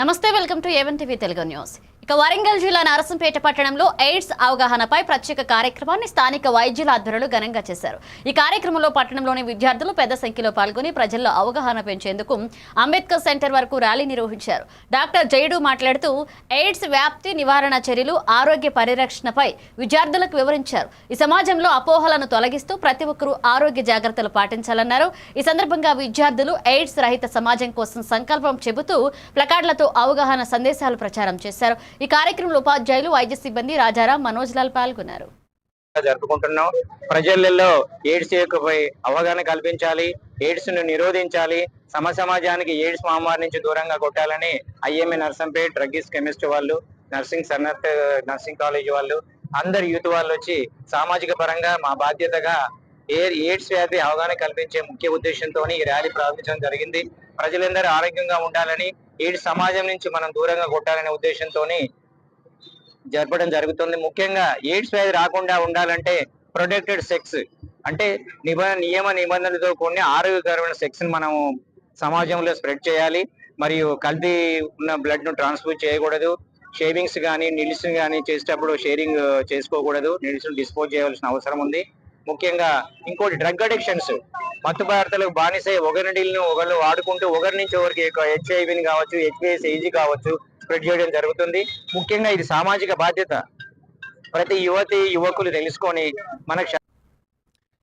నమస్తే welcome to A one TV Telugu news. Warangal జిల్లా నరసంపేట పట్టణంలో ఎయిడ్స్ అవగాహనపై ప్రత్యేక కార్యక్రమాన్ని స్థానిక వైద్యుల ఆధ్వర్యంలో ఘనంగా చేశారు. ఈ కార్యక్రమంలో పట్టణంలోని విద్యార్థులు పెద్ద సంఖ్యలో పాల్గొని ప్రజల్లో అవగాహన పెంచేందుకు అంబేద్కర్ సెంటర్ వరకు ర్యాలీ నిర్వహించారు. డాక్టర్ జయుడు మాట్లాడుతూ ఎయిడ్స్ వ్యాప్తి నివారణ చర్యలు ఆరోగ్య పరిరక్షణపై విద్యార్థులకు వివరించారు. ఈ సమాజంలో అపోహలను తొలగిస్తూ ప్రతి ఒక్కరూ ఆరోగ్య జాగ్రత్తలు పాటించాలన్నారు. ఈ సందర్భంగా విద్యార్థులు ఎయిడ్స్ రహిత సమాజం కోసం సంకల్పం చెబుతూ ప్లకార్డులతో అవగాహన సందేశాలు ప్రచారం చేశారు. ఈ కార్యక్రమంలో ఉపాధ్యాయులు వైద్య సిబ్బంది రాజారాం మనోజ్ లాల్ పాల్గొన్నారు. జరుపుకుంటున్నాం. ప్రజలలో ఎయిడ్స్ యొక్కపై అవగాహన కల్పించాలి ఎయిడ్స్ను నిరోధించాలి సమ సమాజానికి ఎయిడ్స్ మహమ్మారి నుంచి దూరంగా కొట్టాలని ఐఎంఏ నర్సంపేట్ డ్రగ్స్ కెమిస్ట్ వాళ్ళు నర్సింగ్ సన్నత్ నర్సింగ్ కాలేజ్ వాళ్ళు అందరు యూత్ వాళ్ళు వచ్చి సామాజిక పరంగా మా బాధ్యతగా ఎయిర్ ఎయిడ్స్ వ్యాధి అవగాహన కల్పించే ముఖ్య ఉద్దేశంతో ఈ ర్యాలీ ప్రారంభించడం జరిగింది. ప్రజలందరూ ఆరోగ్యంగా ఉండాలని ఎయిడ్స్ సమాజం నుంచి మనం దూరంగా కొట్టాలనే ఉద్దేశంతో జరపడం జరుగుతుంది. ముఖ్యంగా ఎయిడ్స్ వ్యాధి రాకుండా ఉండాలంటే ప్రొటెక్టెడ్ సెక్స్ అంటే నిబంధన నియమ నిబంధనలతో కూడిన ఆరోగ్యకరమైన సెక్స్ని మనం సమాజంలో స్ప్రెడ్ చేయాలి. మరియు కల్తీ ఉన్న బ్లడ్ను ట్రాన్స్ఫర్ చేయకూడదు. షేవింగ్స్ కానీ నిల్స్ కానీ చేసేటప్పుడు షేరింగ్ చేసుకోకూడదు. నిల్స్ డిస్పోజ్ చేయవలసిన అవసరం ఉంది. ముఖ్యంగా ఇంకోటి డ్రగ్ అడిక్షన్స్ మత్తు పదార్థాలకు బానిసై ఒకరి నీళ్ళను ఒకరు వాడుకుంటూ ఒకరి నుంచి ఒకరికి హెచ్ఐవిని కావచ్చు హెచ్పిఎస్ ఏజీ కావచ్చు స్ప్రెడ్ చేయడం జరుగుతుంది. ముఖ్యంగా ఇది సామాజిక బాధ్యత. ప్రతి యువతి యువకులు తెలుసుకొని మనకు